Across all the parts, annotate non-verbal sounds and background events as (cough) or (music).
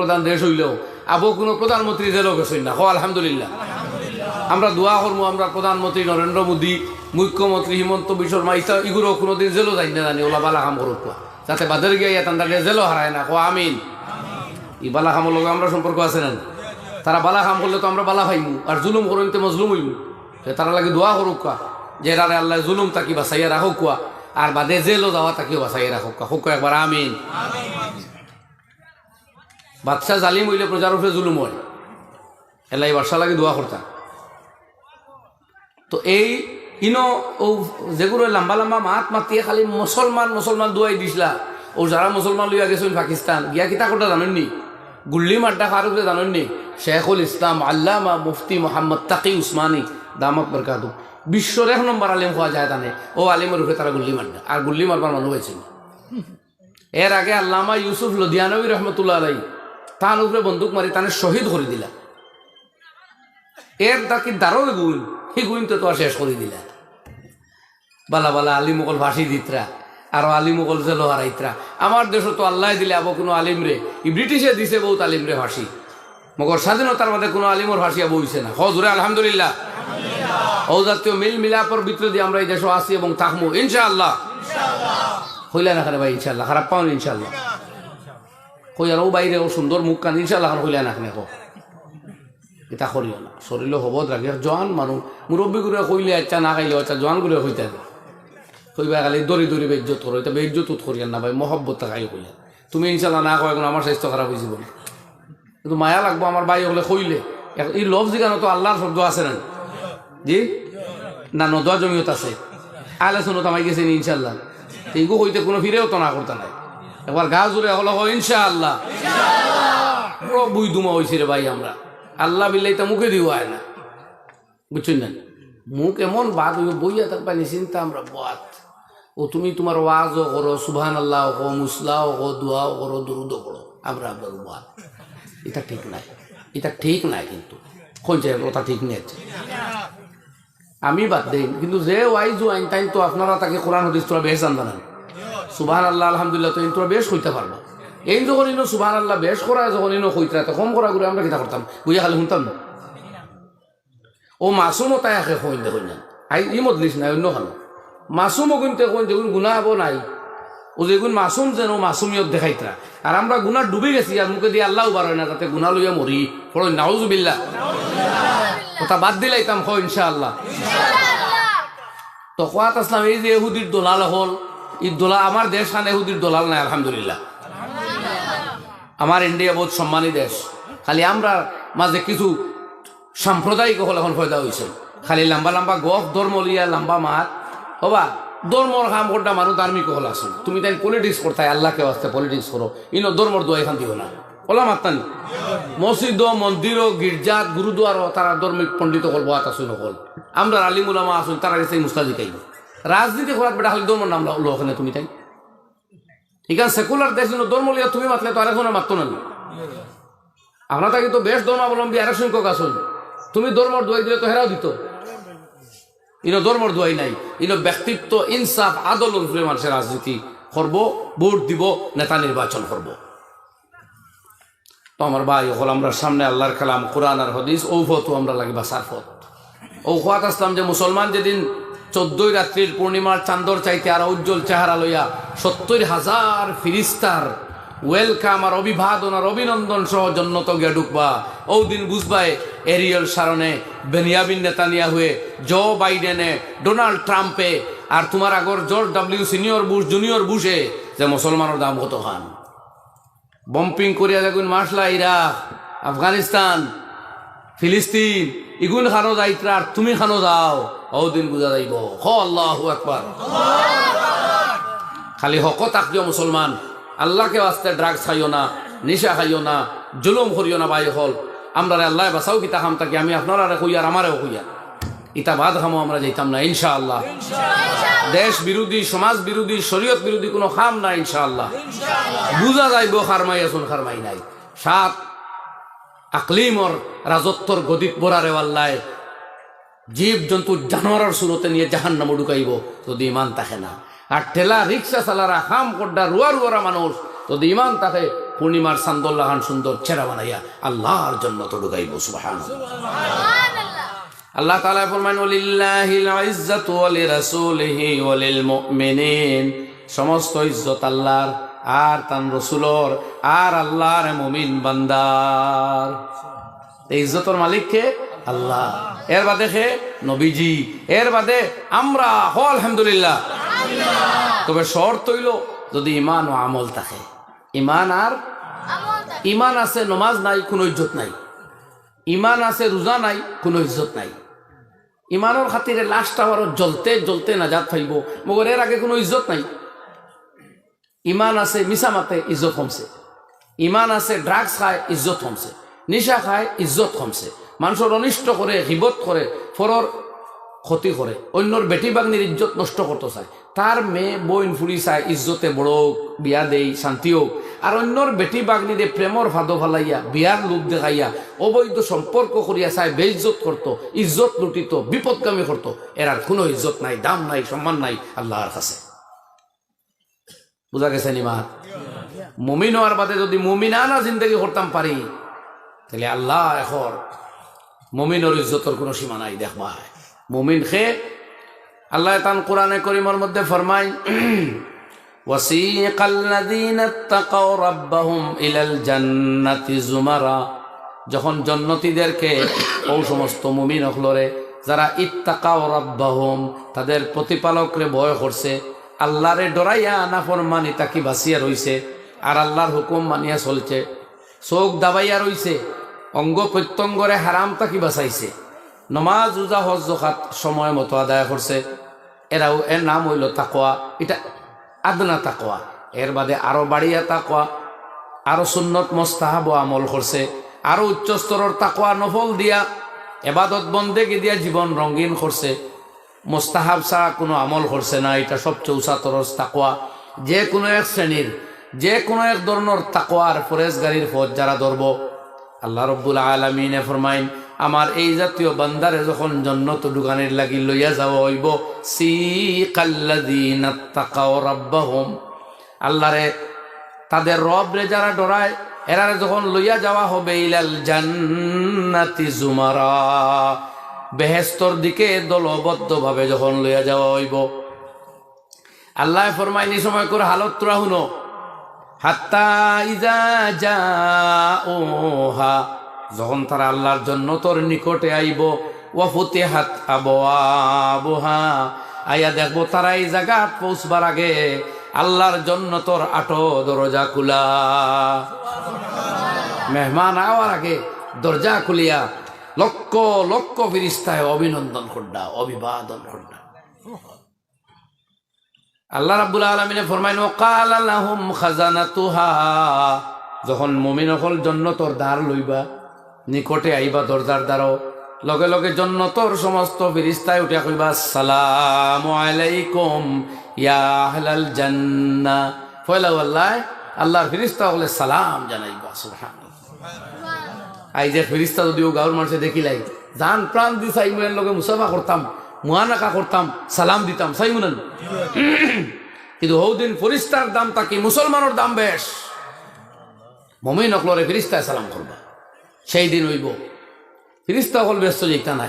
প্রধান দেশ হইলেও। আবো কোনো প্রধানমন্ত্রী জেলও গেছেন না, হো, আলহামদুলিল্লাহ। আমরা দোয়া করব আমরা প্রধানমন্ত্রী নরেন্দ্র মোদী, মুখ্যমন্ত্রী হিমন্ত বিশ্ব শর্মা, ইতা ইগুলো কোনোদিন জেলও যাই না জানি, ওলা বালা কাম করুক যাতে বাদের গিয়ে তান্দার জেলও হারায় না কো আমিন। ই বালা কামর লগে আমরা সম্পর্ক আছে না? তারা বালা কাম করলে তো আমরা বালা পাইমু আর জুলুম করেন তো মজলুম হইমু। তারা লাগে দোয়া করুক কোয়া, যে এরারে আল্লাহ জুলুম তাকি বাসাইয়া রাখুক আর বাদে জেলও যাওয়া তাকিও বাসাইয়া রাখুক হোক একবার, আমিন। বাদশাহ জালিম হইলে প্রজার উপরে জুলুম হয়। এলাই বাদশা লাগে দোয়া করতাম। তো এই ইনো ও যেগুলো লম্বা লম্বা মাত মাতিয়ে খালি মুসলমান মুসলমান দোয়াই দিছিলা। ও যারা মুসলমান লইয়া গেছেন পাকিস্তান, গিয়া কিতা কথা জানেননি? গুল্লি মাড্ডা ফারুকে জানেননি? শেখুল ইসলাম, আল্লামা মুফতি মোহাম্মদ তাকি উসমানী, দামক বরকাতু। বিশ্বর এক নম্বর আলিম হওয়া যায় তানে। ও আলিমের উপরে তারা গুল্লি মাড্ডা আর গুল্লি মারবার মানুষ হয়েছিল। এর আগে আল্লামা ইউসুফ লদিয়ানবী রহমতুল্লাহ আলাই তার উপরে বন্দুক মারি তানে শহীদ করে দিলা। এর তাকে দারোর গুণ সেই গুণ তো আর শেষ করে দিলা। বালা বালা আলী মোগল ভাসি দিতরা আর আলী মোগল যে লোহারাইতরা আমার দেশ তো আল্লাহ দিলে আবো কোনো আলিম রে ই ব্রিটিশে দিছে বহুত আলিম রে ভাসি মগর স্বাধীনতার মধ্যে কোনো আলিমর ভাসিয়া বইছে না। হজুরে আলহামদুলিল্লাহ। ও জাতীয় মিল মিলাপর ভিতরে দিয়ে আমরা এই দেশে আসি এবং থাকব ইনশাআল্লাহ। হইলে না খারে ভাই, ইনশাআল্লাহ। খারাপ পাও ইনশাআল্লাহ। কই আর ও বাইরে ও সুন্দর মুখ কান ইনশাআল্লাহ হইলা না কো এটা করিও না। শরীরে হবত রাখি জোয়ান মানুষ মুরব্বী করে কইলে আচ্ছা না খাইলে আচ্ছা জোয়ান করে হবে কইবা খালি দড়ি দড়ি বেজ্জত করো এটা বেজ্জত করিয়ান না ভাই, মহব্বত খাই কইলে। তুমি ইনশাল্লাহ না কয় আমার স্বাস্থ্য খারাপ হয়ে যাব। কিন্তু মায়া লাগবো আমার বাই হলে কইলে। এই লফ জিগানো তো আল্লাহর শব্দ আছে না? জি? না নদোয়া জমিয়ত আছে। আলে শুনো তামাই গেছেন ইনশাল্লাহ এইগু কইতে কোনো ফিরেও তো না করতে নাই। একবার গা জুড়ে হলো হয় ইনশাআল্লাহ। বড় বুই দুমা হয়েছি রে ভাই আমরা। আল্লাহ বিল্লাই তো মুখে দিও হয় না। বুঝছেন না? মুখ এমন বাদ হইব, বইয়া তার পানি চিন্তা আমরা বাদ। ও তুমি তোমার ওয়াজও করো সুবহান আল্লাহ হো মুসলাও হো দোয়াও করো, দুরুদও করো, আমরা আপনার বাদ। এটা ঠিক নাই। এটা ঠিক নাই কিন্তু। কইছে ওটা ঠিক নেই। আমি বাদ দেই, কিন্তু যে ওয়াইজু আইন তাইন তো আপনারা তাকে কোরআন হদিস তোরা বেশ জানবেন সুবহান আল্লাহ আলহামদুলিল্লাহ, তো ইন তোরা বেশ হইতে পারবা। এই যখন ইনো সুবহান আল্লাহ বেশ করা যখন ইনো হইতে তো কম করা করে আমরা কিতা করতাম? বুঝা খালি শুনতাম না? ও মাসুমও তাই আখে কইন দেখুন না। আই, ই মদলিস নাই, অন্য খানো মাসুমও কিন্তু কইন যেগুন গুণা হব নাই। ও যেগুন মাসুম যেন মাসুমিয়ত দেখাইতরা আর আমরা গুণা ডুবে গেছি, আর মুখে দিয়ে আল্লাহ বার হয় না যাতে গুণা লইয়া মরি। পড়ো, নাউজুবিল্লাহ। কথা বাদ দিলাইতাম, খ, ইনশাআল্লাহ। তো কোয়াত আসলাম, এই যে এহুদির দোলাল হল এই দোলা আমার দেশ খান এহুদির দোলাল নাই আলহামদুলিল্লাহ। আমার ইন্ডিয়া বহুত সম্মানী দেশ। খালি আমরা মাঝে কিছু সাম্প্রদায়িক হল এখন ফয়দা হয়েছে খালি লম্বা লম্বা গফ, ধর্ম লিয়া, লম্বা মাত। হবা, ধর্মর কাম করটা মানুষ ধার্মিক হল আসুন তুমি তাই পলিটিক্স করতে আল্লাহকে আসতে পলিটিক্স করো। ইনো ধর্মর দোয়া এখান দিও না। ওলা মাত্তানি। মসজিদ, মন্দির, গির্জাত, গুরুদুয়ার, তারা ধর্মিক পণ্ডিত হল বাত আসুন হল আমরা আলিমুলামা আসুন তারা গেছে মুস্তাদি খাইব রাজনীতি করার বেটা খালি ধর্ম নাম হলো ওখানে তুমি তাই। এখানে সেকুলার দেশ কিন্তু ধর্ম লিয়া তুমি মাতলে তো আরেকজনের মাত্র না আমরা তাকে তো বেশ ধর্মাবলম্বী আরেক সংখ্যক আসুন তুমি ধর্মর দোয়াই দিলে তো হেরাও দিত। ইনো ধর্মর দোয়াই নাই। ইনো ব্যক্তিত্ব, ইনসাফ, আদল উপরে মানুষের রাজনীতি করব ভোট দিব, নেতা নির্বাচন করব তো আমার ভাই হল আমরা সামনে আল্লাহর কালাম, কোরআন আর হদিস, ঔফত আমরা লাগি বা সারফত ঔফাত আসলাম যে মুসলমান যেদিন চোদ্দই রাত্রির পূর্ণিমার চান্দর চাইতে আর উজ্জ্বল চেহারা লইয়া সত্তর হাজার ফিরিস্তার ওয়েলকাম আর অভিবাদন আর অভিনন্দন সহ জন্নত গিয়া ঢুকবা। ও দিন বুঝবাই এরিয়াল সারনে বেনিয়াবিন নেতানিয়া হয়ে জো বাইডেনে, ডোনাল্ড ট্রাম্পে আর তোমার আগর George W senior Bush, junior বুশে যে মুসলমানের দাম কত খান। বম্পিং করিয়া দেখুন মাসলা ইরাক আফগানিস্তান, ফিলিস্তিন, ইগুন খানো যাইত্রা আর তুমি খানো যাও। ও দিন বুঝা যাইব। হ, আল্লাহ একবার খালি হক তাকিও মুসলমান। আল্লাহকে বাস্তে ড্রাগস খাইও না, নিশা খাইও না, জুলুম করিও না বাই হল। আমরা আল্লাহ বাসাও কিতা খাম তাকি, আমি আপনারা কইয়ার আমারেও কইয়া। ইতা বাদ খামো আমরা যাইতাম না, ইনশাআল্লাহ। দেশ বিরোধী, সমাজ বিরোধী, শরীয়ত বিরোধী কোনো খাম না, ইনশাআল্লাহ। বুঝা যাইব খারমাই আসুন খারমাই নাই। সাত, আকলিমর রাজত্বর গদিত বরারে আল্লাহ জীব জন্তু জানোয়ারের সুরতে নিয়ে জাহান নামে ঢুকাইব যদি ইমান থাকে না। আর ঠেলা রিক্সা চালারা খাম কড্ডা রুয়া রুয়ারা মানুষ যদি ইমান থাকে পূর্ণিমার সান্দোল্লা খান সুন্দর ছেড়া বানাইয়া আল্লাহর জন্য তো ঢুকাইব সুবাহান আল্লাহ তাআলা ফরমান ওয়ালিল্লাহিল ইজ্জাতু ওয়া লিরাসূলিহি ওয়া লিল মুমিনিন সমস্ত ইজ্জত আল্লাহর আর তান রসুলর আর আল্লাহর মুমিন বান্দার। এই ইজ্জতর মালিক কে আল্লাহ। এর বাদে খে নবীজি এর বাদে আমরা হ আলহামদুলিল্লাহ। তবে শর্ত হইল যদি ইমান ও আমল থাকে। ইমান আর ইমান আছে নমাজ নাই কোনো ইজ্জত নাই। ইমান আছে রোজা নাই কোনো ইজ্জত নাই। ইমানের খাতিরে লাশটা আবার জ্বলতে জ্বলতে নাজাত ফাইব মগর এর আগে কোনো ইজ্জত নাই। ইমান আছে মিছা মাতে ইজ্জত কমছে। ইমান আছে ড্রাগস খায় ইজ্জত কমছে। নিশা খায় ইজ্জত কমছে। মানুষের অনিষ্ট করে হিবত করে ফরর ক্ষতি করে অন্যর বেটি বাগনির ইজ্জত নষ্ট করতে চায়। তার মেয়ে বইন ফুরি চায়, ইজ্জতে বড় বিয়া দেই শান্তি হোক আর অন্যর বেটি বাগনিরে প্রেমর ভাদো ফালাইয়া বিয়ার লোক দেখাইয়া, অবৈধ সম্পর্ক করিয়া চায়, বেইজ্জত করত, ইজ্জত লুটিত, বিপদগামী করত। এর আর কোনো ইজ্জত নাই, দাম নাই সম্মান নাই আল্লাহর কাছে। বুঝা গেছে নিমা মুমিন হওয়ার বাদে যদি মুমিনানা জিন্দগি করতাম পারি তাহলে আল্লাহ এখন মুমিনের ইজ্জতর কোনো সীমা নাই দেখবা মুমিন খে আল্লাহ তান কোরআনে করিমর মধ্যে ফরমাই وسيق الذين اتقوا ربهم إلى الجنة زمرا যখন জন্নতীদেরকে (clears throat) ও সমস্ত মুমিন হলরে যারা ইত্তাকাও রাব্বাহুম তাদের প্রতিপালকরে ভয় করছে আল্লাহরে ডরাইয়া নাফরমানি তাকি বাঁচিয়া রইছে আর আল্লাহর হুকুম মানিয়া চলছে চোখ দাবাইয়া রইছে অঙ্গ প্রত্যঙ্গরে হারাম তাকি বাঁচাইছে। নমাজ উজা হজ জোখাত সময় মতো আদায় করছে এরাও এর নাম হইল তাকোয়া এটা আদনা তাকোয়া এর বাদে আরও বাড়িয়া তাকোয়া আরও সুন্নত মোস্তাহাব আমল করছে আরও উচ্চ স্তরের তাকোয়া নফল দিয়া। এবাদত বন্দেকে দিয়া জীবন রঙিন করছে মোস্তাহাব ছাড়া কোনো আমল করছে না। এটা সবচেয়ে উঁচা তরস তাকোয়া যে কোনো এক শ্রেণির যে কোনো এক ধরনের তাকোয়ার ফরেজ গাড়ির ফজ যারা ধরব আল্লাহ রব্বুল আলমিনে ফরমাইন, আমার এই জাতীয় বান্দারে যখন জন্নত দোকানের লাগি লইয়া যাওয়া হইব সি কাল্লাদিন রাব্বাহুম। আল্লাহরে, তাদের রব রে যারা ডরায়, এরারে যখন লইয়া যাওয়া হবে, ইলাল জান্নাতি জুমারা। বেহেস্তর দিকে দলবদ্ধভাবে যখন লইয়া যাওয়া হইব। আল্লাহ ফরমাইনি সময় করে হালত তোরা যখন তারা আল্লাহর জন্য তোর নিকটে আইব ওয়াফুতে হাত আবহা আইয়া দেখব তারা এই জায়গা পৌঁছবার আগে আল্লাহর জন্য তোর আটো দরজা খুলা। মেহমান আওয়ার আগে দরজা খুলিয়া লক্ষ লক্ষ ফিরিস্তায় অভিনন্দন করডা অভিবাদন করডা আল্লাহ রাব্বুল আলমিনে ফরমাইন ওকাল আল্লাহুম খাজানাতুহা। যখন মমিন হল জন্য তোর দ্বার লইবা নিকটে আইবা দরজার দ্বারও লগে লগে জন্য তোর সমস্ত ফিরিস্তায় উঠিয়া কইবা সালাম আলাইকুম ইয়া আহলাল জান্না। ফয়লা আল্লাহ আল্লাহর ফিরিস্তা হলে সালাম জানাইবা সুবহানাল্লাহ। আই যে ফিরিস্তা যদিও গাঁর মানুষে দেখিলাই জান প্রাণ দি সাইমুনের লগে মুসাফা করতাম। মুহানাকা করতাম, সালাম দিতাম সাইমুনান কিন্তু হৌদিন ফরিস্তার দাম তাকে মুসলমানের দাম বেশ। মমিন অকলরে ফিরিস্তায় সালাম করবা। সেই দিন হইব। ফিরিস্তা হল ব্যস্ত যাইতা নাই।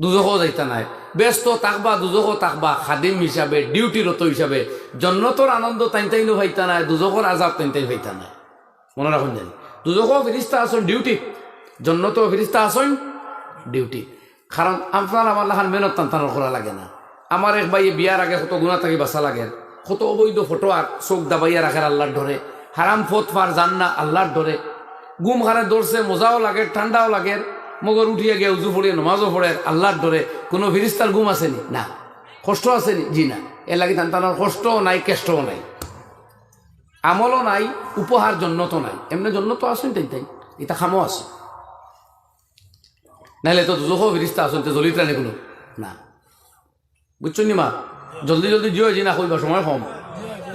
দুজকও যাইতা নাই। ব্যস্ত তাকবা দুজকও তাকবা খাদিম হিসাবে, ডিউটিরত হিসাবে। জন্নতর আনন্দ তাইন তাইনও ভাইতা নাই, দুজকর আজাব তাইন তাই ভাইতা নাই। মনে রাখুন জানি দুজকও ফিরিস্তা আসন ডিউটি। জন্নত ফিরিস্তা আসন ডিউটি। কারণ আপনার আমার লাহান মেহনত টানটানোর করা লাগে না। আমার এক ভাই বিয়ার আগে কত গুণা থাকি বাসা লাগে। কত অবৈধ ফটো আর চোখ দাবাইয়া রাখার আল্লাহর ধরে। হারাম ফত ফার জান না আল্লাহর ধরে। গুম হারে দৌড়ছে, মজাও লাগে, ঠান্ডাও লাগে। মগর উঠিয়ে গিয়ে উজু পড়িয়ে নমাজও পড়ে আল্লাহর ধরে। কোনো ফিরিস্তার গুম আসেনি? না। কষ্ট আসেনি? জি না। এ লাগি টানটানোর কষ্টও নাই, কেষ্টও নাই। আমলও নাই, উপহার জন্য তো নাই। এমনি জন্য তো আসেন তাই তাই। এটা খামো আছে। নাহলে তো দুজো ফিরিস্তা আসুন তো জলিত রানে কোনো। না। বুঝছ নি মা? জলদি জলদি জিও জি না কইবা, সময় কম।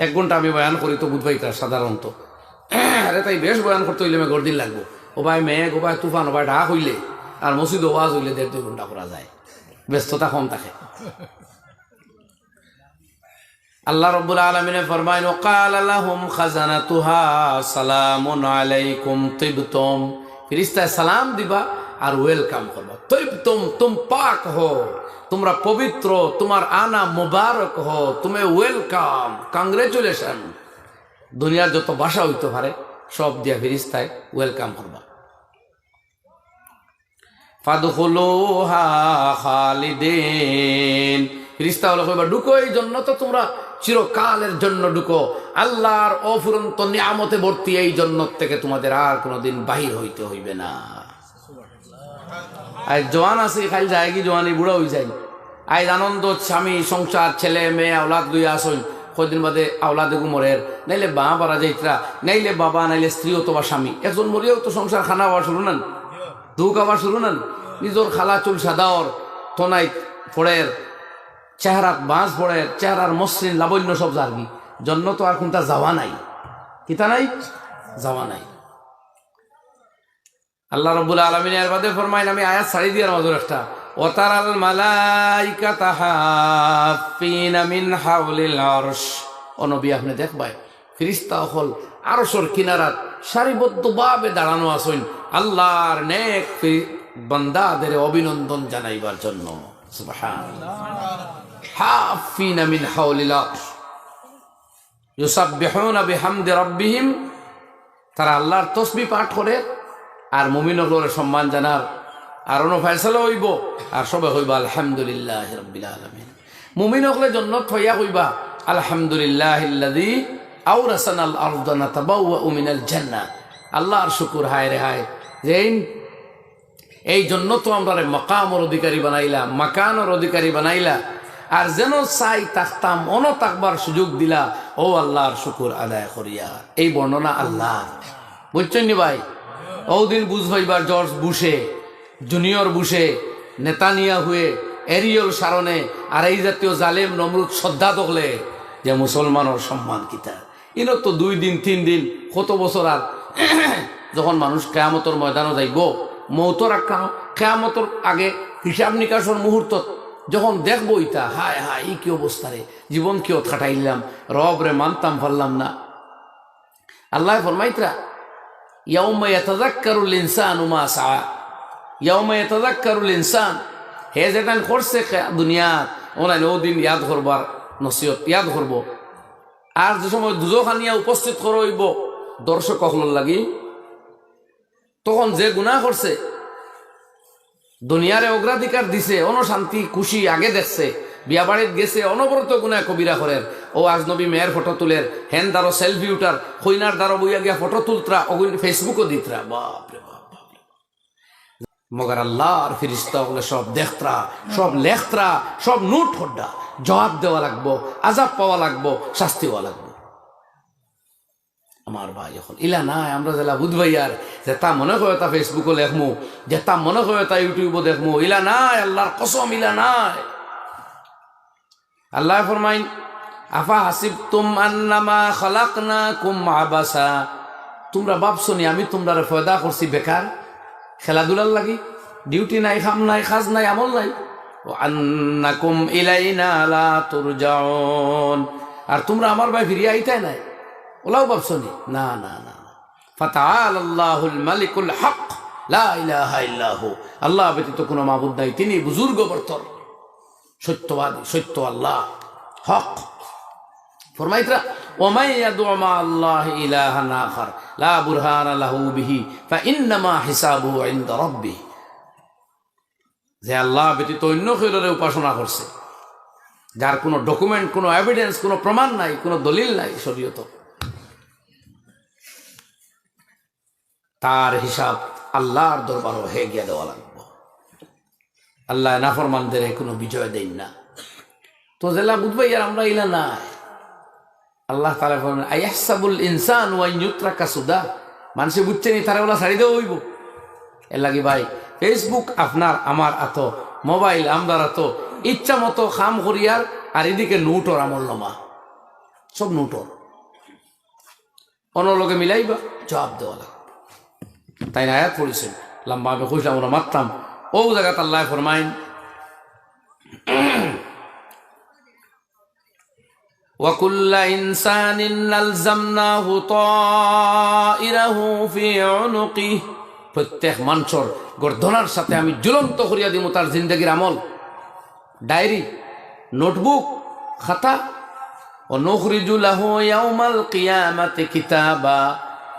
এক ঘণ্টা আমি বয়ান করি তো বুধবাই কার সাধারণত। আরে তাই বেশ বয়ান করতে হইলে মেঘর দিন লাগবো। ও ভাই মেঘ ও ভাই তুফান ও ভাই ঢাক হইলে, আর মসজিদ ওয়াজ হইলে দেড় দুই ঘণ্টা করা যায়। ব্যস্ততা কম থাকে। আল্লাহ রব্বুল আলমিনে ফরমাইন, ওকাল আল্লাহুম খাজানাতুহা সালামুন আলাইকুম তিবতুম। ফিরিস্তায় সালাম দিবা আর ওয়েলকাম করবা। তিবতুম তুম পাক হো, তোমরা পবিত্র, তোমার আনা মুবারক হো, তুমি ওয়েলকাম কংগ্রেচুলেশন দুনিয়ার যত ভাষা হইতে পারে, সব দিয়া ফিরিস্তায় ওয়েলকাম করবা। আল্লাহর অফুরন্ত নিয়ামতে ভর্তি এই জন্য থেকে তোমাদের আর কোনোদিন বাহির হইতে হইবে না। আর জওয়ান আছে, খালি যায় কি জওয়ানি বুড়া হয়ে যায়। আজ আনন্দ স্বামী, সংসার, ছেলে, মেয়ে, আওলাদ দুই আসুন কদিন বাদে আওলাদে গুমরের নাইলে বা পারা যাইতরা নাইলে বাবা, নাইলে স্ত্রী অথবা স্বামী। একজন মরিয়াও তো সংসার খানা হওয়া শুরু নেন, দুঃখ আবার শুরু নেন। নিজের খালা চুল সাদাওর তনাই ফোড়ের চেহারাত বাঁশ ফোড়ের চেহারার মসৃণ, লাবণ্য সব জার্গি। জন্য তো আর কোনটা যাওয়া নাই। কিতা নাই? যাওয়া নাই। আল্লাহ রব্বুল আলমিন এর বাদে ফরমাইন, আমি আয়াত ছাড়ি দিয়ে মাজুর একটা। ওতারাল মালাইকা তাহাফিনা মিন হাউলিল আরশ। ও নবী, আপনি দেখবাই ফিরিস্তা হল আরশর কিনারাত সারিবদ্ধভাবে দাঁড়ানো আসুন আল্লাহর নেক বান্দাদের অভিনন্দন জানাইবার জন্য। হাফিনা মিন হাউলিল আরশ। ইউসাব্বিহুনা বিহামদি রাব্বিহিম। তারা আল্লাহর তসবি পাঠ করে আর মুমিনগুলোর সম্মান জানার আর অন্য ফয়সালা হইব। আর সবে হইবা, আলহামদুলিল্লাহ রব্বিল আলমিন। মুমিন হকলে জন্য থইয়া হইবা, আলহামদুলিল্লাহ আউরাসান আল আরদানা তাবাউয়া উমিনাল জান্নাহ। আল্লাহর শুকুর, হায় রে হায়। যে এই জন্য তো আমরা মকামর অধিকারী বানাইলা, মাকানোর অধিকারী বানাইলা, আর যেন চাই তাকতাম অন তাকবার সুযোগ দিলা, ও আল্লাহর শুকুর আদায় করিয়া। এই বর্ণনা আল্লাহ বুঝছেন ভাই? ওদিন বুঝ হইবার জর্জ বুশে, জুনিয়র বুশে, নেতানিয়া হয়ে, এরিয়ল সারণে, আর এই জাতীয় জালেম নমরুদ শ্রদ্ধা দখলে, যে মুসলমানের সম্মান কিতা। ইনো তো দুই দিন, তিন দিন, কত বছর আর (clears throat) যখন মানুষ কেয়ামতর ময়দানও যাইব, মৌতর আখ্যা কেয়ামতর আগে হিসাব নিকাশর মুহূর্ত যখন দেখব ইতা, হায় হায়, ই কি অবস্থা রে, জীবন কেউ খাটাইলাম, রব রে মানতাম পারলাম না। আল্লাহ ফরমাইতরা ইয়াউমা ইয়াতাযাক্কারুল ইনসানু মা সা ইয়াউমা ইয়াতাযাক্কারুল ইনসান হে যেটান করছে দুনিয়া ওনাই ওদিন ইয়াদ করবার নসিহত, ইয়াদ করব। আর যে সময় দুজখানিয়া উপস্থিত করইব, দর্শক লাগি, তখন যে গুনাহ করছে, দুনিয়ারে অগ্রাধিকার দিছে, অনশান্তি, খুশি, আগে দেখছে, বিয়া বাড়িত গেছে, অনবরত গুণা কবিরা করেন। ও আজ নবী মেয়ের ফটো তুলের হেন দ্বারো সেলফি উঠার কইনার দ্বারো বইয়া গিয়া ফটো তুলতরা, অগুন ফেসবুকও দিতরা। বাপ রে মগর আল্লাহর ফিরিস্তা বলে সব দেখতরা, সব লেখতরা, সব নোট হড্ডা জবাব দেওয়া লাগবো, আজাব পাওয়া লাগবো, শাস্তি হওয়া লাগবো। আমার ভাই এখন ইলা নাই, আমরা যেলা বুধবাই আর যে তা মনে করে তা ফেসবুকও লেখমু, যে তা মনে করে তা ইউটিউবও দেখমু। ইলা নাই, আল্লাহর কসম ইলা নাই। আল্লাহ ফরমাইন আন্নামা না তোমরা ভাবছ নি, আমি তোমরা ফয়দা করছি বেকার? খেলাধুলার লাগি? ডিউটি নাই, খাম নাই খাজ নাই, আমল নাই? আন্নাকুম ইলাইনা লা তুরজাউন। আর তোমরা আমার ভাই ফিরিয়ে আইতাই নাই? ওলাও ভাবছ নি? না না না লা আল্লাহ কোনো মাবুদ নাই। তিনি বুজুর্গ বর্তর। সত্যবাদী, সত্য আল্লাহ। হক। উপাসনা করছে, যার কোনো ডকুমেন্ট, কোনো এভিডেন্স কোনো প্রমাণ নাই, কোনো দলিল নাই শরীয়ত। তার হিসাব আল্লাহর দরবারও হে গিয়া দেওয়া লাগবে। আল্লাহ নাফরমানদের কোনো বিজয় দেন না। তো জেলা বুঝবাই আর আমরা ইলা নাই। আল্লাহ তালা বলেন আয়াসাবুল ইনসান ওয়াই ইউত্রা কাসুদা মানুষে বুঝছেনি তারা ওলা ছাড়ি দেওয়া হইব। এর লাগি ভাই ফেসবুক আপনার, আমার আত মোবাইল আমদার আত ইচ্ছা মতো খাম করিয়ার, আর এদিকে নোটর আমল নমা। সব নোটর। অনলোকে মিলাইবা, জবাব দেওয়া লাগবে। তাই না, আয়াত পড়েছেন। লম্বা আমি কইলাম আমরা মারতাম। ও জায়গাত আল্লাহ ফরমাইন وكل إنسان ألزمناه طائره في عنقه প্রত্যেক মানুষের গর্ধনার সাথে আমি জ্বলন্ত করিয়া দিব তার জিন্দগির আমল ডায়েরি নোটবুক খাতা ও নখরিজুলাহু ইয়াউমাল কিয়ামাতে কিতাবা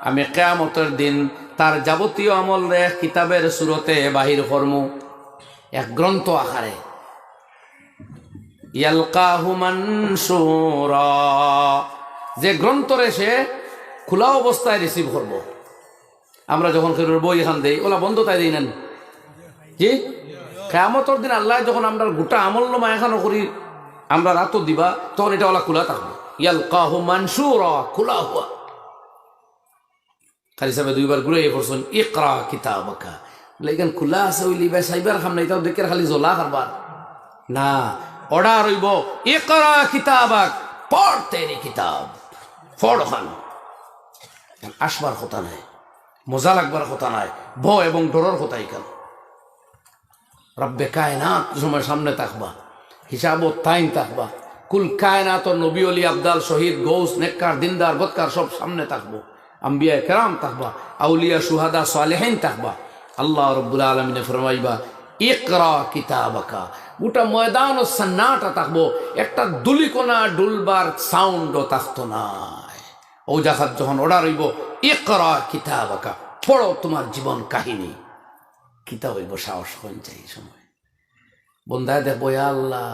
আমি কেয়ামতের দিন তার যাবতীয় আমল রে কিতাবের সুরতে বাহির কর্ম এক গ্রন্থ আকারে ইয়ালকাহু মানসুরা যে গ্রন্থরে সে খোলা অবস্থায় রিসিভ করব। আমরা যখন কেউ বই এখান দেই, ওলা বন্ধ তাই দিই নেন। কি? কেয়ামতর দিন আল্লাহ যখন আমরা গোটা আমল নামা এখানো করি, আমরা রাতও দিবা, তখন এটা ওলা খোলা থাকবে। ইয়ালকাহু মানসুরা, খোলা হওয়া খালি সাহেব দুইবার ঘুরে পড়ছেন, ইকরা কিতাবাকা। লেকিন খোলা আছে ওই লিবাই সাইবার খাম নাই, তাও দেখে খালি জোলা কারবার না অর্ডার হইব, ইকরা কিতাবাক পড় তেরি কিতাব। পড় খান আসবার কথা নাই, মজা লাগবার কথা নাই ভ এবং ডরর কথা এখান রব্বে কায়নাত সময় সামনে থাকবা হিসাব তাইন থাকবা, কুল কায়নাত নবী অলি আবদাল, শহীদ, গৌস, নেককার, দিনদার বৎকার সব সামনে থাকব। আম্বিয়া কেরাম থাকবা, আউলিয়া, সুহাদা, সালেহিন থাকবা। আল্লাহ রব্বুল আলমিনে ফরমাইবা, ইকরা কিতাবাকা গোটা ময়দান ও সন্নাটা থাকব। একটা দুলিকোনা ডুলবার সাউন্ডও থাকতো নাই ও জাহাজ যখন অর্ডার হইব ইকরা কিতাবাকা, পড়ো তোমার জীবন কাহিনী। কিতাব হইব, সাহস হইন চাই সময়। বন্ধায় দেখব আল্লাহ,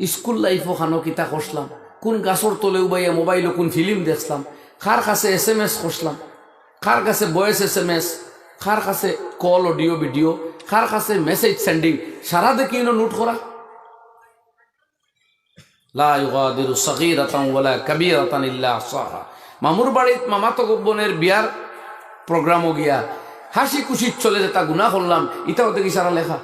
স্কুল লাইফও খানো কিতা করলাম কোন গাছর তলে উবাইয়া মোবাইলে কোন ফিল্ম দেখলাম কার কাছে এস এম এস করলাম কার কাছে ভয়েস এস এম এস কার কাছে কল অডিও ভিডিও কার কাছে মেসেজ সেন্ডিং সারা দেখি নোট করা। লা ইউগাদিরু সগীরাতান ওয়ালা কাবীরাতান ইল্লা আহসাহা মামুর বাড়িত মামাতো বোনের বিয়ার প্রোগ্রামও গিয়া হাসি খুশি চলে যেতা, গুনাহ করলাম। ইটাও দেখি সারা লেখা।